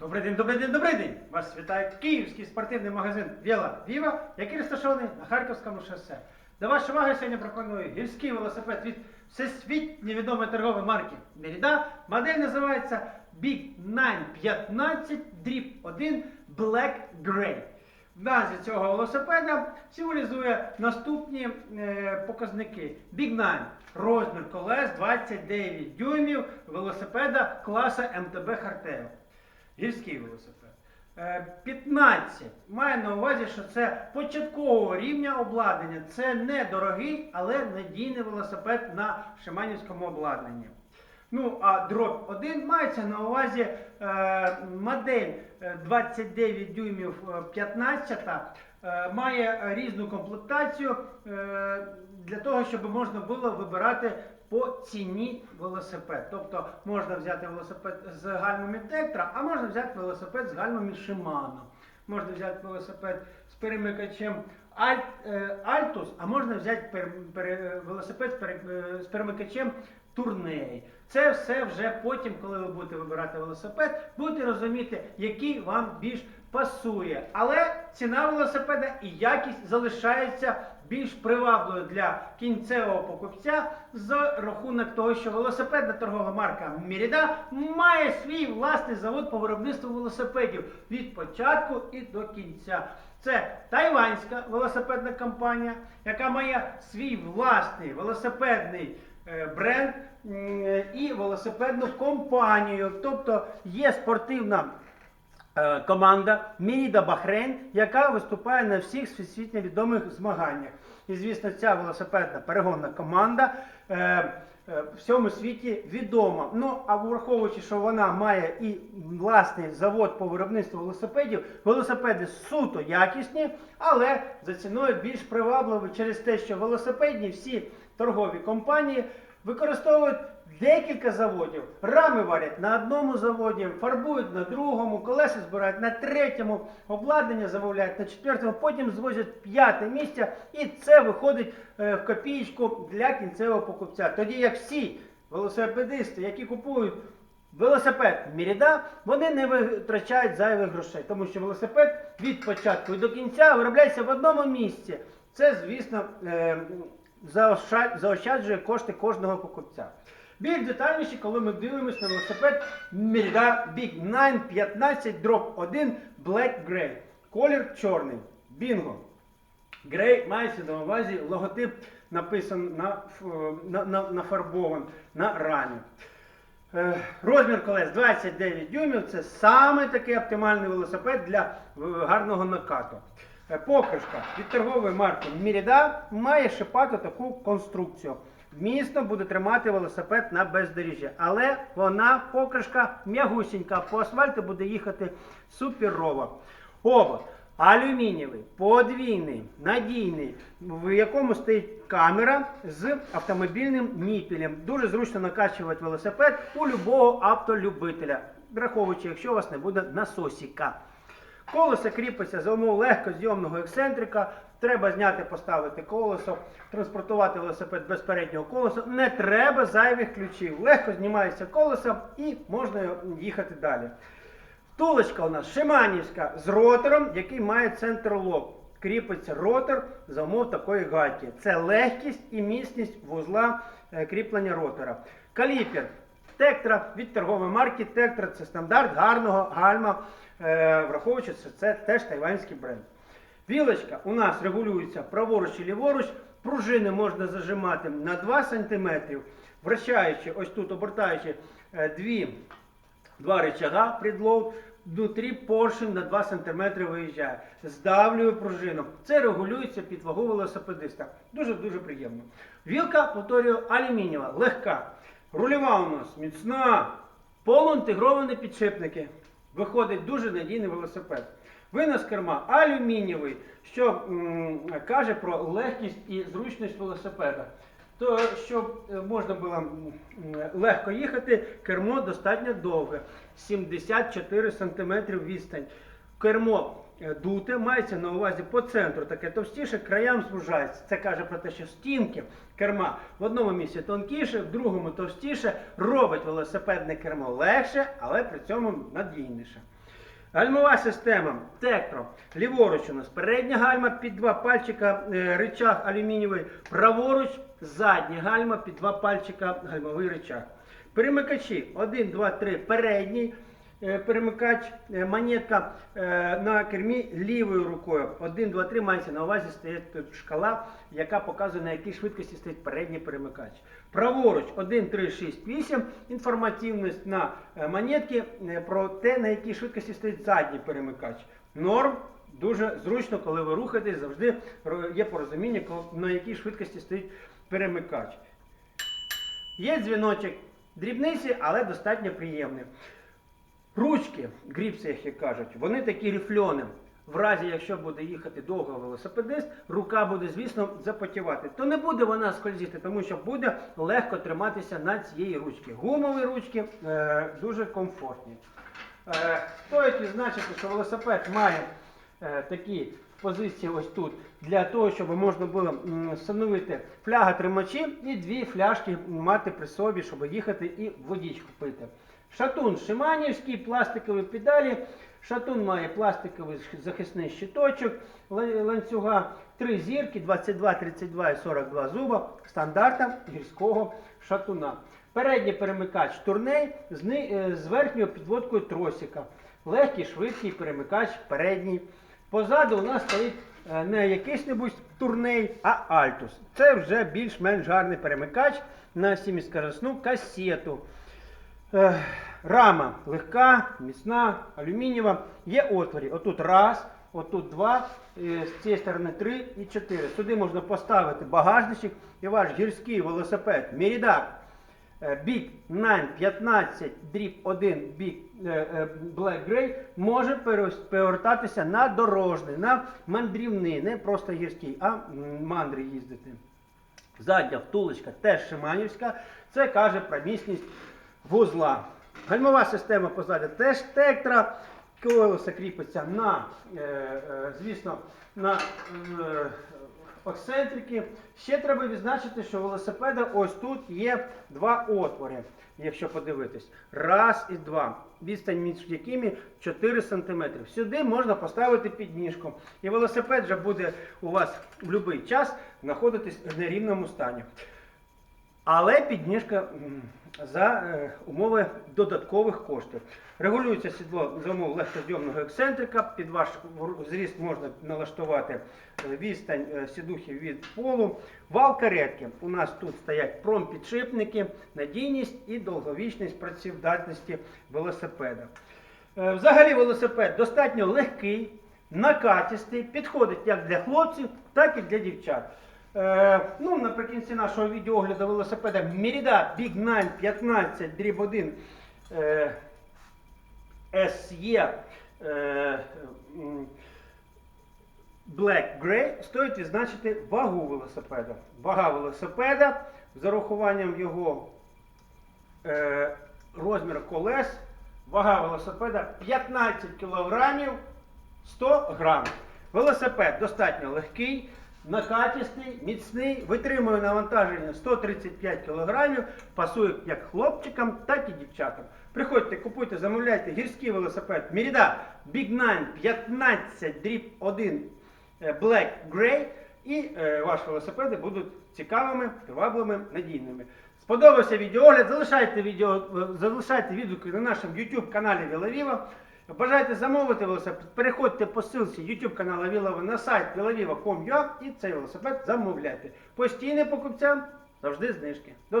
Добрий день, добрий день, добрий день! Вас вітає київський спортивний магазин Віла Віва, який розташований на Харківському шосе. До вашої уваги сьогодні пропоную гірський велосипед від всесвітньо відомої торгової марки Merida. Модель називається Big 915 Drip 1 Black Grey. В назві цього велосипеда символізує наступні е, показники. Big 9 розмір колес 29 дюймів велосипеда класу МТБ Hardtail. Гірський велосипед. Е, 15. Має на увазі, що це початкового рівня обладнання. Це не дорогий, але надійний велосипед на шиманівському обладнанні. Ну, а дроп 1 мається на увазі е, модель е, 29 дюймів е, 15 е, має різну комплектацію е, для того, щоб можна було вибирати по ціні велосипед. Тобто можна взяти велосипед з гальмами Тектра, а можна взяти велосипед з гальмами Shimano. Можна взяти велосипед з перемикачем Аль- е, а можна взяти велосипед е, з перемикачем Турней. Це все вже потім, коли ви будете вибирати велосипед, будете розуміти, який вам більш пасує. Але ціна велосипеда і якість залишається більш привабливою для кінцевого покупця з рахунок того, що велосипедна торгова марка Merida має свій власний завод по виробництву велосипедів від початку і до кінця. Це тайванська велосипедна компанія, яка має свій власний велосипедний е, бренд е, і велосипедну компанію. Тобто є спортивна команда Меріда Бахрейн, яка виступає на всіх всесвітньо відомих змаганнях. І, звісно, ця велосипедна перегонна команда е, е, в всьому світі відома. Ну, а враховуючи, що вона має і власний завод по виробництву велосипедів, велосипеди суто якісні, але за ціною більш привабливі через те, що велосипедні всі торгові компанії використовують декілька заводів. Рами варять на одному заводі, фарбують на другому, колеса збирають на третьому, обладнання замовляють на четвертому, потім звозять п'яте місце, і це виходить е, в копієчку для кінцевого покупця. Тоді як всі велосипедисти, які купують велосипед Міріда, вони не витрачають зайвих грошей, тому що велосипед від початку і до кінця виробляється в одному місці. Це, звісно, е, заощаджує кошти кожного покупця. Більш детальніше, коли ми дивимося на велосипед Merida Big 915 Drop 1 Black Grey. Колір чорний. Бінго. Грей мається на увазі логотип написан на, ф- на, на, нафарбован на рамі. Е, Розмір колес 29 дюймів це саме такий оптимальний велосипед для е, гарного накату. Е, Покришка від торгової марки Merida має шипату таку конструкцію. Міцно буде тримати велосипед на бездоріжжі. Але вона покришка м'ягусінька, по асфальту буде їхати суперово. Обод алюмінієвий, подвійний, надійний, в якому стоїть камера з автомобільним ніпілем. Дуже зручно накачувати велосипед у любого автолюбителя, враховуючи, якщо у вас не буде насосіка. Колесо кріпиться за умов легкозйомного ексцентрика. Треба зняти, поставити колесо, транспортувати велосипед без переднього колеса. Не треба зайвих ключів. Легко знімається колесо і можна їхати далі. Втулочка у нас шиманівська з ротором, який має центрлок. Кріпиться ротор за умов такої гайки. Це легкість і міцність вузла е, кріплення ротора. Каліпер Тектра від торгової марки Тектра це стандарт гарного гальма, е, враховуючи, що це теж тайванський бренд. Вілочка у нас регулюється праворуч і ліворуч. Пружини можна зажимати на 2 см, вращаючи, ось тут обертаючи е, дві Два рычага предлог, внутрі поршень на 2 см виїжджає. Здавлюю пружину. Це регулюється під вагу велосипедиста. Дуже-дуже приємно. Вілка, повторюю, алюмінієва, легка. Рульова у нас міцна. Полуінтегровані підшипники. Виходить дуже надійний велосипед. Винос керма алюмінієвий, що м, каже про легкість і зручність велосипеда. То, щоб е, можна було легко їхати, кермо достатньо довге, 74 см відстань. Кермо е, дуте, мається на увазі по центру таке товстіше, краям звужається. Це каже про те, що стінки керма в одному місці тонкіше, в другому товстіше, робить велосипедне кермо легше, але при цьому надійніше. Гальмова система Тектро. Ліворуч у нас передня гальма під два пальчика, е, рычаг алюмінієвий. Праворуч задня гальма під два пальчика гальмовий рычаг. Перемикачі 1, 2, 3 передній. е, Перемикач, е, монетка на кермі лівою рукою. 1, 2, 3 мається на увазі стоїть шкала, яка показує на якій швидкості стоїть передній перемикач. Праворуч 1, 3, 6, 8. Інформативність на е, монетці е, про те, на якій швидкості стоїть задній перемикач. Норм. Дуже зручно, коли ви рухаєтесь, завжди є порозуміння, на якій швидкості стоїть перемикач. Є дзвіночок дрібниці, але достатньо приємний. Ручки, гріпси, як кажуть, вони такі рифльони. В разі, якщо буде їхати довго велосипедист, рука буде, звісно, запотівати. То не буде вона скользити, тому що буде легко триматися на цієї ручки. Гумові ручки е, дуже комфортні. Е, стоїть відзначити, що велосипед має е, такі позиції ось тут, для того, щоб можна було встановити фляга тримачі і дві фляжки мати при собі, щоб їхати і водичку пити. Шатун шиманівський, пластикові педалі. Шатун має пластиковий захисний щиточок, ланцюга, три зірки, 22, 32 і 42 зуба, стандарта гірського шатуна. Передній перемикач турней е, з верхньою підводкою тросика. Легкий, швидкий перемикач передній. Позаду у нас стоїть е, не якийсь небудь турней, а Альтус. Це вже більш-менш гарний перемикач на сіміскоросну касету. Рама легка, міцна, алюмінієва. Є отворі. Отут раз, отут два, е, з цієї сторони три і чотири. Сюди можна поставити багажничок і ваш гірський велосипед Merida е, Big 915 дріб 1 Big е, Black Grey може перевертатися на дорожний, на мандрівний, не просто гірський, а мандри їздити. Задня втулочка теж шиманівська. Це каже про міцність вузла. Гальмова система позаду теж тектра. Колесо кріпиться на, е, е, звісно, на е, оксентрики. Ще треба відзначити, що велосипеда ось тут є два отвори, якщо подивитись. Раз і два. Відстань між якими 4 см. Сюди можна поставити підніжку. І велосипед вже буде у вас в будь-який час знаходитись в нерівному стані. Але підніжка за е, умови додаткових коштів. Регулюється сідло за умов легкозйомного ексцентрика. Під ваш зріст можна налаштувати е, відстань е, сідухи від полу. Вал каретки. У нас тут стоять промпідшипники, надійність і довговічність працівдатності велосипеда. Взагалі велосипед достатньо легкий, накатістий, підходить як для хлопців, так і для дівчат. Е, ну, наприкінці нашого відеогляду велосипеда Merida Big 9 15 дріб 1 е, SE е, Black Grey стоїть відзначити вагу велосипеда. Вага велосипеда з урахуванням його е, розмір колес, вага велосипеда 15 кг 100 грам. Велосипед достатньо легкий, накатістий, міцний, витримує навантаження 135 кг, пасує як хлопчикам, так і дівчатам. Приходьте, купуйте, замовляйте гірський велосипед Merida Big 9 15 дріб 1 е, Black Grey і е, ваші велосипеди будуть цікавими, привабливими, надійними. Сподобався відеогляд, залишайте, відео, е, залишайте відгуки на нашому YouTube каналі Вілавіва. Бажаєте замовити велосипед, переходьте по ссылці YouTube каналу Вілова на сайт vilaviva.com.ua і цей велосипед замовляйте. Постійним покупцям завжди знижки. До!